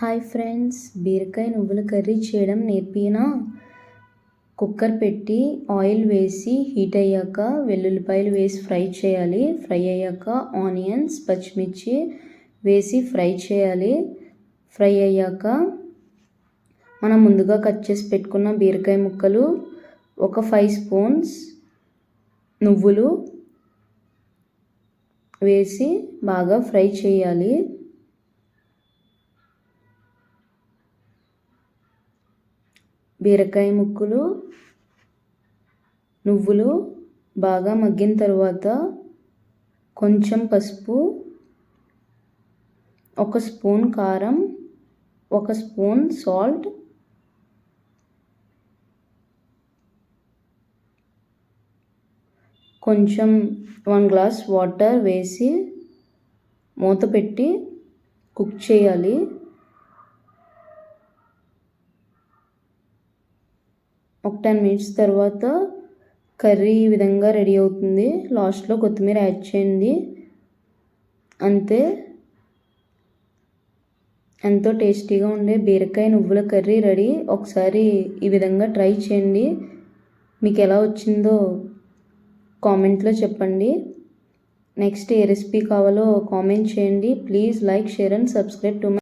Hi friends బీరకాయ నువ్వుల curry చేయడం నేర్పినా? కుక్కర్ పెట్టి ఆయిల్ వేసి హీట్ అయ్యాక వెల్లుల్లిపాయలు వేసి ఫ్రై చేయాలి. ఫ్రై అయ్యాక ఆనియన్స్ పచ్చిమిర్చి వేసి ఫ్రై చేయాలి. ఫ్రై అయ్యాక మనం ముందుగా కట్ చేసి పెట్టుకున్న బీరకాయ ముక్కలు ఒక ఫైవ్ స్పూన్స్ నువ్వులు వేసి బాగా ఫ్రై చేయాలి. బీరకాయ ముక్కలు నువ్వులు బాగా మగ్గిన తర్వాత కొంచెం పసుపు ఒక స్పూన్ కారం ఒక స్పూన్ సాల్ట్ కొంచెం వన్ గ్లాస్ వాటర్ వేసి మూత పెట్టి కుక్ చేయాలి. ఒక టెన్ మినిట్స్ తర్వాత కర్రీ ఈ విధంగా రెడీ అవుతుంది. లాస్ట్లో కొత్తిమీర యాడ్ చేయండి. అంతే. ఎంతో టేస్టీగా ఉండే బీరకాయ నువ్వుల కర్రీ రెడీ. ఒకసారి ఈ విధంగా ట్రై చేయండి. మీకు ఎలా వచ్చిందో కామెంట్లో చెప్పండి. నెక్స్ట్ ఏ రెసిపీ కావాలో కామెంట్ చేయండి. Please like share and subscribe to my